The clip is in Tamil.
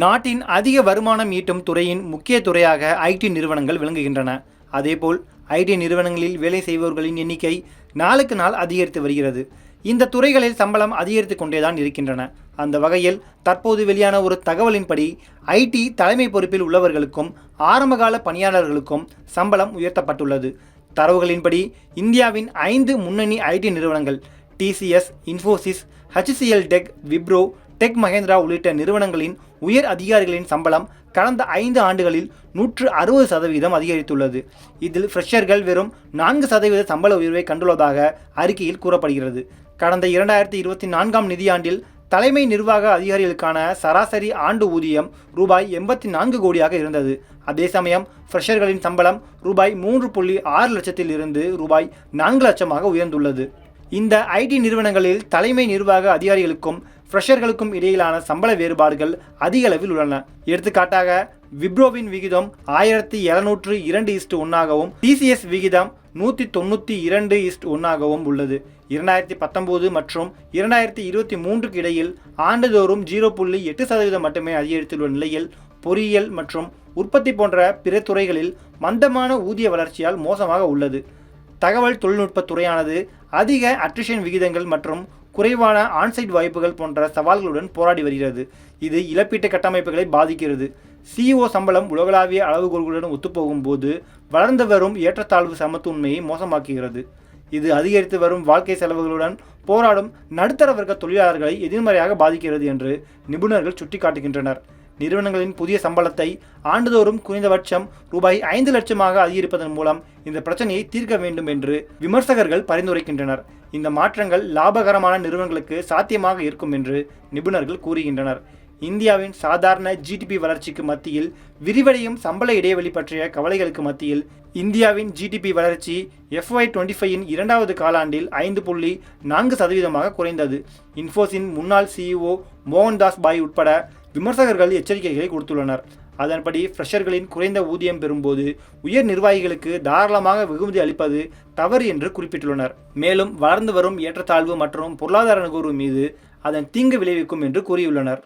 நாட்டின் அதிக வருமானம் ஈட்டும் துறையின் முக்கிய துறையாக ஐடி நிறுவனங்கள் விளங்குகின்றன. அதேபோல் ஐடி நிறுவனங்களில் வேலை செய்பவர்களின் எண்ணிக்கை நாளுக்கு நாள் அதிகரித்து வருகிறது. இந்த துறைகளில் சம்பளம் அதிகரித்து கொண்டேதான் இருக்கின்றன. அந்த வகையில் தற்போது வெளியான ஒரு தகவலின்படி ஐடி தலைமை பொறுப்பில் உள்ளவர்களுக்கும் ஆரம்பகால பணியாளர்களுக்கும் சம்பளம் உயர்த்தப்பட்டுள்ளது. தரவுகளின்படி இந்தியாவின் ஐந்து முன்னணி ஐடி நிறுவனங்கள் TCS Infosys HCL tech Wipro tech Mahindra உள்ளிட்ட நிறுவனங்களின் உயர் அதிகாரிகளின் சம்பளம் கடந்த ஐந்து ஆண்டுகளில் நூற்று அறுபது சதவீதம் அதிகரித்துள்ளது. இதில் ஃப்ரெஷர்கள் வெறும் நான்கு சதவீத சம்பள உயர்வை கண்டுள்ளதாக அறிக்கையில் கூறப்படுகிறது. கடந்த இரண்டாயிரத்தி இருபத்தி நான்காம் நிதியாண்டில் தலைமை நிர்வாக அதிகாரிகளுக்கான சராசரி ஆண்டு ஊதியம் ரூபாய் எண்பத்தி நான்கு கோடியாக இருந்தது. அதே சமயம் ஃப்ரெஷர்களின் சம்பளம் ரூபாய் மூன்று புள்ளி ஆறு லட்சத்தில் இருந்து ரூபாய் நான்கு லட்சமாக உயர்ந்துள்ளது. இந்த ஐடி நிறுவனங்களில் தலைமை நிர்வாக அதிகாரிகளுக்கும் ஃப்ரெஷர்களுக்கும் இடையிலான சம்பள வேறுபாடுகள் அதிக அளவில் உள்ளன. எடுத்துக்காட்டாக விப்ரோவின் விகிதம் ஆயிரத்தி இருநூற்று இரண்டு இஸ்ட் ஒன்றாகவும் டிசிஎஸ் விகிதம் நூற்றி தொண்ணூற்றி இரண்டு இஸ்ட் ஒன்றாகவும் உள்ளது. இரண்டாயிரத்தி பத்தொம்போது மற்றும் இரண்டாயிரத்தி இருபத்தி மூன்றுக்கு இடையில் ஆண்டுதோறும் ஜீரோ புள்ளி எட்டு சதவீதம் மட்டுமே அதிகரித்துள்ள நிலையில் பொறியியல் மற்றும் உற்பத்தி போன்ற பிற துறைகளில் மந்தமான ஊதிய வளர்ச்சியால் மோசமாக உள்ளது. தகவல் தொழில்நுட்பத் துறையானது அதிக அட்ரிஷன் விகிதங்கள் மற்றும் குறைவான ஆன்சைட் வாய்ப்புகள் போன்ற சவால்களுடன் போராடி வருகிறது. இது இழப்பீட்டு கட்டமைப்புகளை பாதிக்கிறது. சிஇஓ சம்பளம் உலகளாவிய அளவுகோல்களுடன் ஒத்துப்போகும் போது வளர்ந்து வரும் ஏற்றத்தாழ்வு சமத்துவன்மையை மோசமாக்குகிறது. இது அதிகரித்து வரும் வாழ்க்கை செலவுகளுடன் போராடும் நடுத்தர வர்க்க தொழிலாளர்களை எதிர்மறையாக பாதிக்கிறது என்று நிபுணர்கள் சுட்டிக்காட்டுகின்றனர். நிறுவனங்களின் புதிய சம்பளத்தை ஆண்டுதோறும் குறைந்தபட்சம் ரூபாய் ஐந்து லட்சமாக அதிகரிப்பதன் மூலம் இந்த பிரச்சனையை தீர்க்க வேண்டும் என்று விமர்சகர்கள் பரிந்துரைக்கின்றனர். இந்த மாற்றங்கள் லாபகரமான நிறுவனங்களுக்கு சாத்தியமாக இருக்கும் என்று நிபுணர்கள் கூறுகின்றனர். இந்தியாவின் சாதாரண ஜிடிபி வளர்ச்சிக்கு மத்தியில் விரிவடையும் சம்பள இடைவெளி பற்றிய கவலைகளுக்கு மத்தியில் இந்தியாவின் ஜிடிபி வளர்ச்சி எஃப்ஒய் டுவெண்ட்டி ஃபைவின் இரண்டாவது காலாண்டில் ஐந்து புள்ளி நான்கு சதவீதமாக குறைந்தது. இன்ஃபோஸின் முன்னாள் சிஇஓ மோகன்தாஸ் பாய் உட்பட விமர்சகர்கள் எச்சரிக்கைகளை கொடுத்துள்ளனர். அதன்படி ஃப்ரெஷர்களின் குறைந்த ஊதியம் பெறும்போது உயர் நிர்வாகிகளுக்கு தாராளமாக வெகுமதி அளிப்பது தவறு என்று குறிப்பிட்டுள்ளனர். மேலும் வளர்ந்து வரும் ஏற்றத்தாழ்வு மற்றும் பொருளாதார நுகர்வு மீது அதன் தீங்கு விளைவிக்கும் என்று கூறியுள்ளனர்.